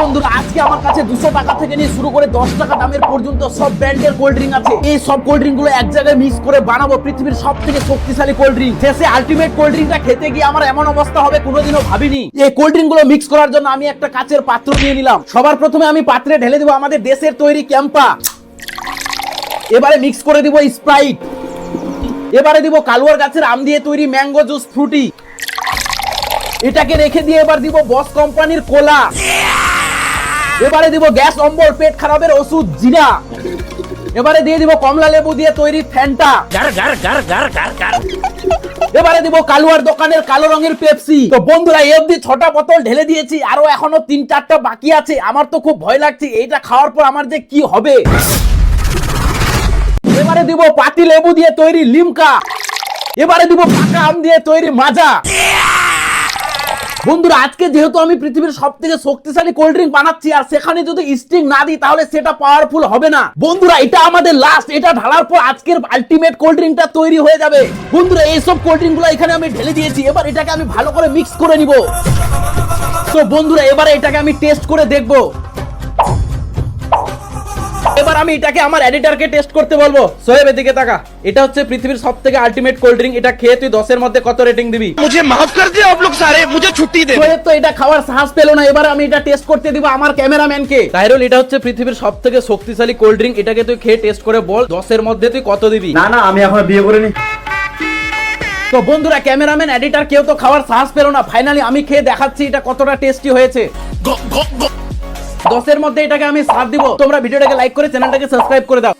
বন্ধুরা, আজকে আমার কাছে দুশো টাকা থেকে নিয়ে শুরু করে দশ টাকা দামের পর্যন্ত সব ব্র্যান্ডের কোল্ড ড্রিঙ্ক আছে। এই সব কোল্ড ড্রিঙ্কগুলো এক জায়গায় মিক্স করে বানাবো পৃথিবীর সব থেকে শক্তিশালী কোল্ড ড্রিঙ্ক শেষে আলটিমেট কোল্ড ড্রিঙ্কটা খেতে গিয়ে আমার এমন অবস্থা হবে, কোনোদিনও ভাবিনি। এই কোল্ড ড্রিঙ্কগুলো মিক্স করার জন্য আমি একটা কাচের পাত্র নিয়ে নিলাম। সবার প্রথমে আমি পাত্রে ঢেলে দেবো আমাদের দেশের তৈরি ক্যাম্পা। এবারে মিক্স করে দিব স্প্রাইট এবারে দিব কালুয়ার গাছের আম দিয়ে তৈরি ম্যাঙ্গো জুস ফ্রুটি এটাকে রেখে দিয়ে এবার দিব বস কোম্পানির কোলা এবারে দিব গ্যাস অম্বল পেট খারাপের ওষুধ জিরা। এবারে দিয়ে দিব কমলা লেবু দিয়ে তৈরি ফ্যান্টা। এবারে দিব কালুয়ার দোকানের কালো রঙের পেপসি। তো বন্ধুরা এই অব্দি ছটা বোতল ঢেলে দিয়েছি আরও এখনও তিন চারটা বাকি আছে। আমার তো খুব ভয় লাগছে এইটা খাওয়ার পর আমার যে কি হবে। এবারে দিব পাতি লেবু দিয়ে তৈরি লিমকা। এবারে দিব পাকা আম দিয়ে তৈরি মাজা। বন্ধুরা, আজকে যেহেতু আমি পৃথিবীর সব থেকে শক্তিশালী কোল্ড ড্রিঙ্ক বানাচ্ছি আর সেখানে যদি স্টিং না দিই, তাহলে সেটা পাওয়ারফুল হবে না। বন্ধুরা, এটা আমাদের লাস্ট এটা ঢালার পর আজকের আলটিমেট কোল্ড ড্রিঙ্কটা তৈরি হয়ে যাবে। বন্ধুরা, এইসব কোল্ড ড্রিঙ্কগুলো এখানে আমি ঢেলে দিয়েছি, এবার এটাকে আমি ভালো করে মিক্স করে নিব। তো বন্ধুরা, এবারে এটাকে আমি টেস্ট করে দেখব। এবার আমি এটাকে আমার এডিটারকে টেস্ট করতে বলব। সোহেব এদিকে তাকা। এটা হচ্ছে পৃথিবীর সব থেকে আলটিমেট কোল্ড ড্রিঙ্ক এটা খেয়ে তুই দশের মধ্যে কত রেটিং দিবি? মুঝে মাফ কর দিও আপ লোক সারে মুঝে ছুটি দে সোহেব তো এটা খাওয়ার সাহস পেল না। এবার আমি এটা টেস্ট করতে দিব আমার ক্যামেরাম্যান কে তাইরুল এটা হচ্ছে পৃথিবীর সব থেকে শক্তিশালী কোল্ড ড্রিঙ্ক এটাকে তুই খেয়ে টেস্ট করে বল দশের মধ্যে তুই কত দিবি? না না আমি এখন বিয়ে করিনি। তো বন্ধুরা ক্যামেরাম্যান এডিটর কেউ তো খাওয়ার সাহস পেল না। ফাইনালি আমি খেয়ে দেখাচ্ছি এটা কতটা টেস্টি হয়েছে। দশের মধ্যে এটাকে আমি সাথ দিব। তোমরা ভিডিওটাকে লাইক করে চ্যানেলটাকে সাবস্ক্রাইব করে দাও।